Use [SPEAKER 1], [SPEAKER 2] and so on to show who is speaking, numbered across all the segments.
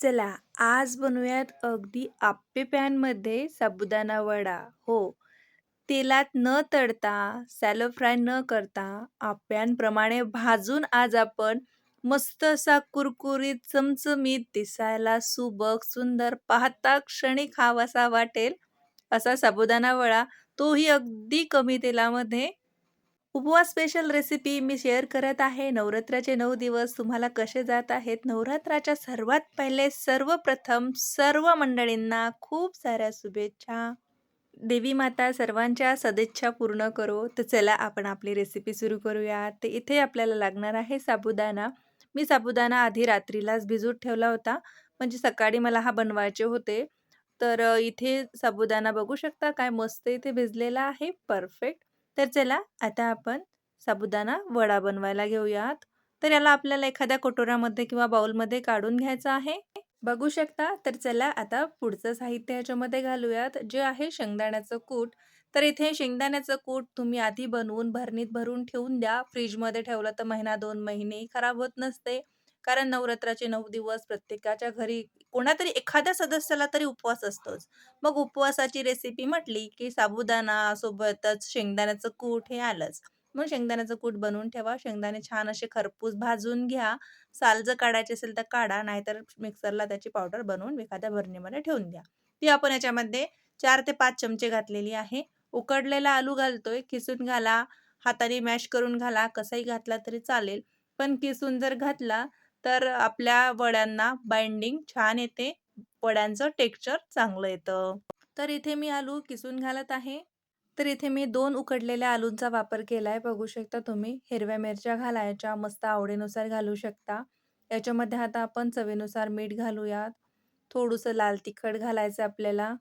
[SPEAKER 1] चला, आज बनवूयात अगदी आप्पे पॅनमध्ये साबुदाणा वडा. हो, तेलात न तळता, सॅलो फ्राय न करता, आप्यांप्रमाणे भाजून आज आपण मस्त असा कुरकुरीत, चमचमीत, दिसायला सुबक, सुंदर, पाहता क्षणी खावासा वाटेल असा साबुदाणा वडा, तोही अगदी कमी तेलामध्ये उपवास स्पेशल रेसिपी मी शेअर करत आहे. नवरात्राचे नऊ दिवस तुम्हाला कसे जात आहेत? नवरात्राच्या सर्वात पहिले सर्वप्रथम सर्व मंडळींना खूप साऱ्या शुभेच्छा. देवी माता सर्वांच्या सदिच्छा पूर्ण करो. तर चला आपण आपली रेसिपी सुरू करूया. तर इथे आपल्याला लागणार आहे साबुदाणा. मी साबुदाणा आधी रात्रीलाच भिजूत ठेवला होता. म्हणजे सकाळी मला हा बनवायचे होते. तर इथे साबुदाणा बघू शकता काय मस्त इथे भिजलेला आहे. परफेक्ट. तर चला आता आपण साबुदाणा वडा बनवायला घेऊयात. तर याला आपल्याला एखाद्या कटोऱ्यामध्ये किंवा बाउलमध्ये काढून घ्यायचं आहे. बघू शकता. तर चला आता पुढचं साहित्य ह्याच्यामध्ये घालूयात, जे आहे शेंगदाण्याचं कूट. तर इथे शेंगदाण्याचं कूट तुम्ही आधी बनवून भरणीत भरून ठेवून द्या. फ्रीजमध्ये ठेवलं तर महिना दोन महिने खराब होत नसते. कारण नवरात्राचे नऊ दिवस प्रत्येकाच्या घरी कोणातरी एखाद्या सदस्याला तरी उपवास असतोच. मग उपवासाची रेसिपी म्हटली, की साबुदाणा सोबतच शेंगदाण्याचं कूट हे आलंच. मग शेंगदाण्याचं कूट बनवून ठेवा. शेंगदाणे छान असे खरपूस भाजून घ्या. साल जर काढायची असेल तर काढा, नाहीतर मिक्सरला त्याची पावडर बनवून एखाद्या भरणीमध्ये ठेवून द्या. ती आपण याच्यामध्ये चार ते पाच चमचे घातलेली आहे. उकडलेला आलू घालतोय, किसून घाला, हाताने मॅश करून घाला, कसाही घातला तरी चालेल. पण किसून जर घातला तर आपल्या वड्यांना बाइंडिंग छान येते. वड्यांचं टेक्स्चर चांगलं येतं. तर इथे मी आलू किसून घालत आहे. तर इथे मी दोन उकडलेल्या आलूंचा वापर केला आहे बघू शकता तुम्ही. हिरव्या मिरच्या घालायच्या, मस्त आवडीनुसार घालू शकता. याच्यामध्ये आता आपण चवीनुसार मीठ घालूयात. थोडंसं लाल तिखट घालायचं आपल्याला.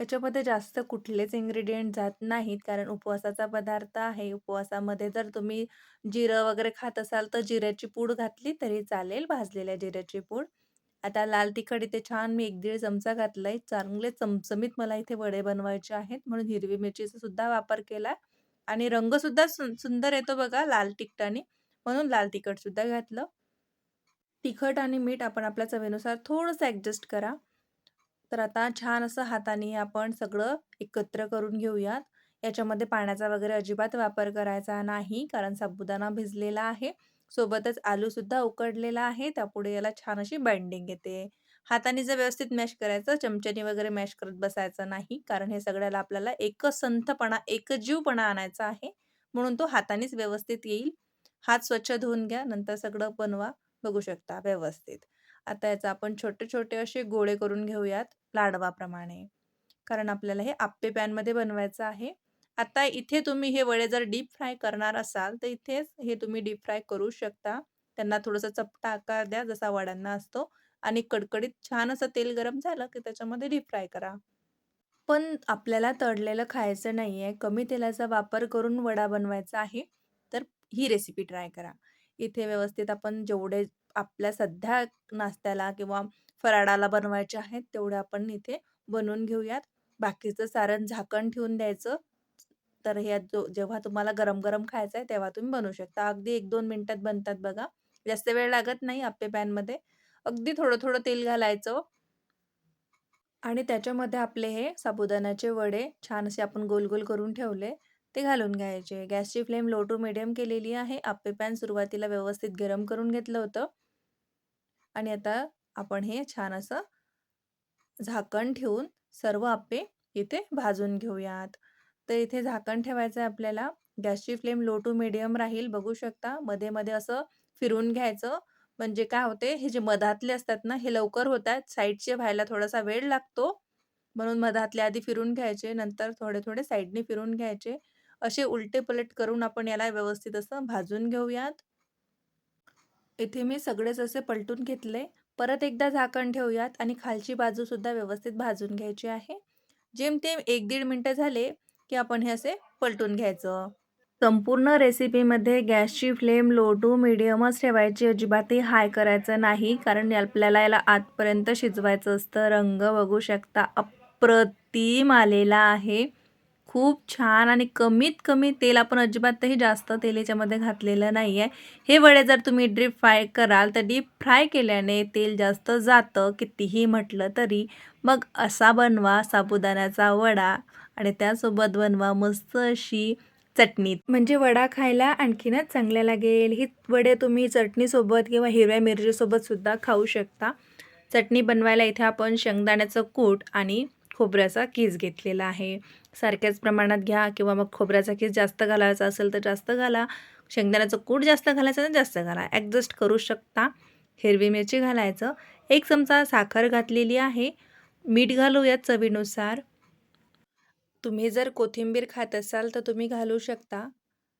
[SPEAKER 1] याच्यामध्ये जास्त कुठलेच इन्ग्रीडियंट जात नाहीत, कारण उपवासाचा पदार्थ आहे. उपवासामध्ये जर तुम्ही जिरं वगैरे खात असाल तर जिऱ्याची पूड घातली तरी चालेल, भाजलेल्या जिऱ्याची पूड. आता लाल तिखट इथे छान मी एक दीड चमचा घातलंय. चांगले चमचमीत मला इथे वडे बनवायचे आहेत, म्हणून हिरवी मिरचीचा सुद्धा वापर केला आणि रंगसुद्धा सु सुंदर येतो बघा लाल तिखटाने, म्हणून लाल तिखटसुद्धा घातलं. तिखट आणि मीठ आपण आपल्या चवीनुसार थोडंसं ॲडजस्ट करा. तर आता छान असं हाताने आपण सगळं एकत्र करून घेऊयात. याच्यामध्ये पाण्याचा वगैरे अजिबात वापर करायचा नाही, कारण साबुदाणा भिजलेला आहे. सोबतच आलूसुद्धा उकडलेला आहे. त्यापुढे याला छान अशी बाइंडिंग येते. हाताने जर व्यवस्थित मॅश करायचं, चमच्याने वगैरे मॅश करत बसायचं नाही, कारण हे सगळ्याला आपल्याला एकसंथपणा, एकजीवपणा आणायचा आहे. म्हणून तो हातानेच व्यवस्थित येईल. हात स्वच्छ धुवून घ्या, नंतर सगळं बनवा. बघू शकता व्यवस्थित. आता याचा आपण छोटे-छोटे असे गोळे करून घेऊयात लाडवाप्रमाणे. कारण आपल्याला हे आप्पे पॅनमध्ये बनवायचं आहे. आता इथे तुम्ही हे वडे जर डीप फ्राय करणार असाल, तर इथेच हे तुम्ही डीप फ्राय करू शकता. त्यांना थोडंसं चपटा आकार द्या, जसा वड्यांना असतो आणि कडकडीत छान असं तेल गरम झालं, की त्याच्यामध्ये डीप फ्राय करा. पण आपल्याला तळलेलं खायचं नाही आहे कमी तेलाचा वापर करून वडा बनवायचा आहे. तर ही रेसिपी ट्राय करा. इथे व्यवस्थित आपण जेवढे आपल्या सध्या नाश्त्याला किंवा फराळाला बनवायचे आहेत, तेवढे आपण इथे बनवून घेऊयात. बाकीचं सारण झाकण ठेवून द्यायचं. तर हे जो जेव्हा तुम्हाला गरम-गरम खायचं आहे, तेव्हा तुम्ही बनवू शकता. अगदी 1-2 मिनिटात बनतात बघा. जास्त वेळ लागत नाही आप्पे पॅनमध्ये. अगदी थोडं-थोडं तेल घालायचं. आणि त्याच्यामध्ये आपले हे साबुदाण्याचे वडे छान असे आपण गोल-गोल करून ठेवले, ते घालून घ्यायचे. गॅसची फ्लेम लो टू मीडियम केलेली आहे. आप्पे पॅन सुरुवातीला व्यवस्थित गरम करून घेतलं होतं. आणि आता आपण हे छान असं झाकण ठेवून सर्व आप्पे इथे भाजून घेऊयात. तर इथे झाकण ठेवायचं आहे आपल्याला. गॅसची फ्लेम लो टू मीडियम राहील. बघू शकता मध्ये-मध्ये असं फिरून घ्यायचं. म्हणजे काय होते, हे जे मधातले असतात ना, हे लवकर होतात. साईडचे व्हायला थोडासा वेळ लागतो. म्हणून मधातले आधी फिरून घ्यायचे, नंतर थोडे-थोडे साईडने फिरून घ्यायचे. असे उलटे-पलट करून आपण याला व्यवस्थित असं भाजून घेऊयात. इथे मी सगळेच असे पलटून घेतले. परत एकदा झाकण ठेवूयात आणि खालची बाजूसुद्धा व्यवस्थित भाजून घ्यायची आहे. जेमतेम एक दीड मिनटं झाले, की आपण हे असे पलटून घ्यायचं. संपूर्ण रेसिपीमध्ये गॅसची फ्लेम लो टू मिडियमच ठेवायची, अजिबातही हाय करायचं नाही, कारण आपल्याला याला आतपर्यंत शिजवायचं असतं. रंग बघू शकता, अप्रतिम आलेला आहे. खूप छान आणि कमीत कमी तेल आपण अजिबातही जास्त तेल याच्यामध्ये घातलेलं नाही आहे. हे वडे जर तुम्ही डीप फ्राय कराल, तर डीप फ्राय केल्याने तेल जास्त जातं कितीही म्हटलं तरी. मग असा बनवा साबुदाण्याचा वडा आणि त्यासोबत बनवा मस्त अशी चटणी. म्हणजे वडा खायला आणखीनच चांगल्या लागेल. ही वडे तुम्ही चटणीसोबत किंवा हिरव्या मिरचीसोबत सुद्धा खाऊ शकता. चटणी बनवायला इथे आपण शेंगदाण्याचं कूट आणि खोबऱ्याचा कीस घेतलेला आहे. सारख्याच प्रमाणात घ्या किंवा मग खोबऱ्याचा कीस जास्त घालायचा असेल तर जास्त घाला. शेंगदाण्याचं कूट जास्त घालायचं तर जास्त घाला. ॲडजस्ट करू शकता. हिरवी मिरची घालायचं. एक चमचा साखर घातलेली आहे. मीठ घालूयात चवीनुसार. तुम्ही जर कोथिंबीर खात असाल तर तुम्ही घालू शकता.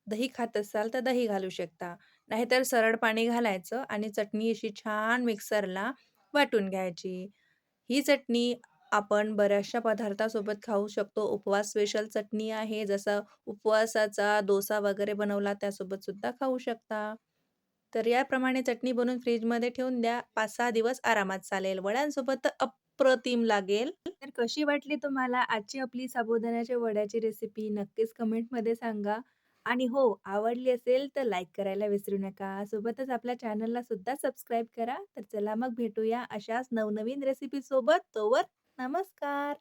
[SPEAKER 1] दही खात असाल तर दही घालू शकता. नाहीतर सरळ पाणी घालायचं आणि चटणी अशी छान मिक्सरला वाटून घ्यायची. ही चटणी आपण बऱ्याचशा पदार्थासोबत खाऊ शकतो. उपवास स्पेशल चटणी आहे. जसं उपवासाचा डोसा वगैरे बनवला त्यासोबत सुद्धा खाऊ शकता. तर याप्रमाणे चटणी बनवून फ्रीजमध्ये ठेवून द्या. 5-6 दिवस आरामात चालेल. वड्यांसोबत तर अप्रतिम लागेल. तर कशी वाटली तुम्हाला आजची आपली साबुदाण्याच्या वड्याची रेसिपी नक्कीच कमेंटमध्ये सांगा. आणि हो, आवडली असेल तर लाईक करायला विसरू नका. सोबतच आपल्या चॅनलला सुद्धा सबस्क्राईब करा. तर चला मग भेटूया अशाच नवनवीन रेसिपीसोबत. तोवर नमस्कार.